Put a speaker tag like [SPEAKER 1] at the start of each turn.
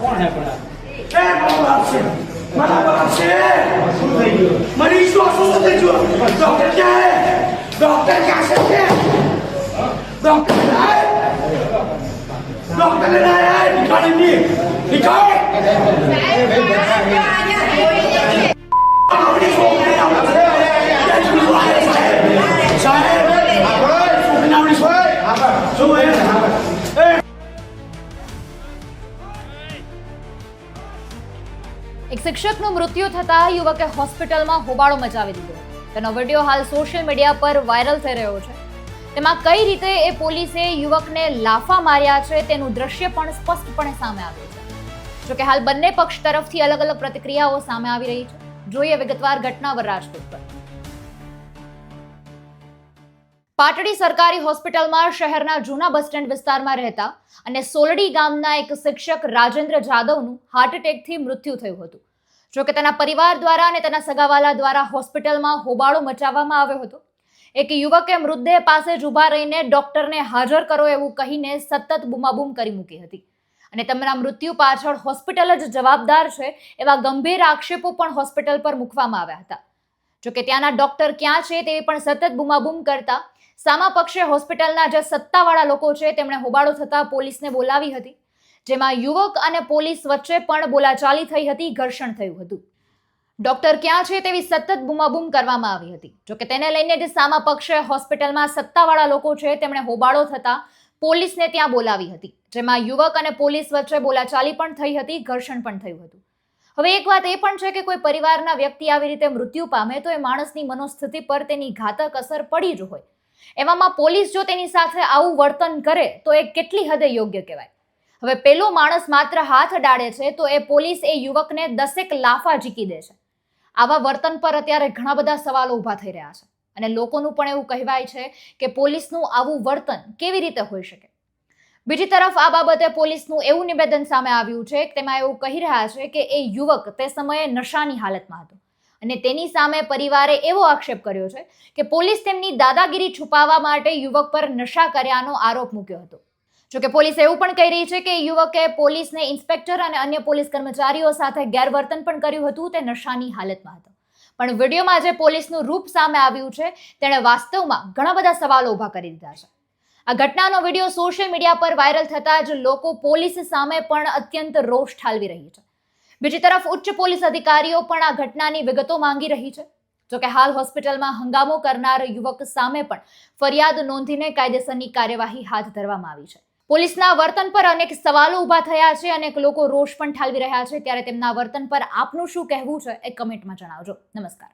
[SPEAKER 1] કોણ હે પણ
[SPEAKER 2] એ મારો બાપ છે. મારા બાપ છે?
[SPEAKER 1] શું થઈ ગયું.
[SPEAKER 2] થઈ ડોક્ટર ક્યાં હે? ડોક્ટર ક્યાં છે? ડોક્ટર આય ડોક્ટર ને આય નિકાળી. ની નિકાળ
[SPEAKER 3] એક શિક્ષકનું મૃત્યુ થતાં યુવકે હોસ્પિટલમાં હોબાળો મચાવી દીધો. તેનો વીડિયો હાલ સોશિયલ મીડિયા પર વાયરલ થઈ રહ્યો છે. તેમાં કઈ રીતે એ પોલીસે યુવકને લાફા માર્યા છે તેનું દ્રશ્ય પણ સ્પષ્ટપણે સામે આવ્યું છે. જોકે હાલ બંને પક્ષ તરફથી અલગ અલગ પ્રતિક્રિયાઓ સામે આવી રહી છે. જોઈએ વિગતવાર ઘટના પર રાજકોટ પર. પાટડી સરકારી હોસ્પિટલમાં શહેરના જૂના બસ સ્ટેન્ડ વિસ્તારમાં રહેતા અને સોલડી ગામના એક શિક્ષક રાજેન્દ્ર જાદવનું હાર્ટ એટેકથી મૃત્યુ થયું હતું. જોકે તેના પરિવાર દ્વારા અને તેના સગાવાલા દ્વારા હોસ્પિટલમાં હોબાળો મચાવવામાં આવ્યો હતો. એક યુવકે મૃતદેહ પાસે જ ઊભા રહીને ડોક્ટરને હાજર કરો એવું કહીને સતત બૂમાબૂમ કરી મૂકી હતી. અને તેમના મૃત્યુ પાછળ હોસ્પિટલ જ જવાબદાર છે એવા ગંભીર આક્ષેપો પણ હોસ્પિટલ પર મૂકવામાં આવ્યા હતા. જોકે ત્યાંના ડોક્ટર ક્યાં છે તેવી પણ સતત બૂમાબૂમ કરતા. સામા પક્ષે હોસ્પિટલના જે સત્તાવાળા લોકો છે તેમણે હોબાળો થતા પોલીસને બોલાવી હતી. જેમાં યુવક અને પોલીસ વચ્ચે પણ બોલાચાલી થઈ હતી, ઘર્ષણ થયું હતું. ડોક્ટર ક્યાં છે તેવી સતત બૂમાબૂમ કરવામાં આવી હતી. જોકે તેને લઈને જે સામા પક્ષે હોસ્પિટલમાં સત્તાવાળા લોકો છે તેમણે હોબાળો થતા પોલીસને ત્યાં બોલાવી હતી. જેમાં યુવક અને પોલીસ વચ્ચે બોલાચાલી પણ થઈ હતી, ઘર્ષણ પણ થયું હતું. હવે એક વાત એ પણ છે કે કોઈ પરિવારના વ્યક્તિ આવી રીતે મૃત્યુ પામે તો એ માણસની મનોસ્થિતિ પર તેની ઘાતક અસર પડી જ હોય. એવામાં પોલીસ જો તેની સાથે આવું વર્તન કરે તો એ કેટલી હદે યોગ્ય કહેવાય? હવે પેલો માણસ માત્ર હાથ ડાળે છે તો એ પોલીસ એ યુવકને દસેક લાફા ઝીકી દે છે. આવા વર્તન પર અત્યારે ઘણા બધા સવાલો ઊભા થઈ રહ્યા છે. અને લોકોનું પણ એવું કહેવાય છે કે પોલીસનું આવું વર્તન કેવી રીતે હોઈ શકે? બીજી તરફ આ બાબતે પોલીસનું એવું નિવેદન સામે આવ્યું છે તેમાં એવું કહી રહ્યા છે કે એ યુવક તે સમયે નશાની હાલતમાં હતો. અને તેની સામે પરિવારે એવો આક્ષેપ કર્યો છે કે પોલીસ તેમની દાદાગીરી છુપાવવા માટે યુવક પર નશા કર્યાનો આરોપ મૂક્યો હતો. જોકે પોલીસ એવું પણ કહી રહી છે કે યુવકે પોલીસને ઇન્સ્પેક્ટર અને અન્ય પોલીસ કર્મચારીઓ સાથે ગેરવર્તન પણ કર્યું હતું તે નશાની હાલતમાં હતો. પણ વિડીયોમાં જે પોલીસનું રૂપ સામે આવ્યું છે તેણે વાસ્તવમાં ઘણા બધા સવાલો ઊભા કરી દીધા છે. આ ઘટનાનો વીડિયો સોશિયલ મીડિયા પર વાયરલ થતાં જ લોકો પોલીસ સામે પણ અત્યંત રોષ ઠાલવી રહી છે. બીજી તરફ ઉચ્ચ પોલીસ અધિકારીઓ પણ આ ઘટનાની વિગતો માંગી રહી છે. જોકે હાલ હોસ્પિટલમાં હંગામો કરનાર યુવક સામે પણ ફરિયાદ નોંધીને કાયદેસરની કાર્યવાહી હાથ ધરવામાં આવી છે. પોલીસના વર્તન પર અનેક સવાલો ઊભા થયા છે અનેક લોકો રોષ પણ ઠાલવી રહ્યા છે. ત્યારે તેમના વર્તન પર આપનું શું કહેવું છે એ કમેન્ટમાં જણાવજો. નમસ્કાર.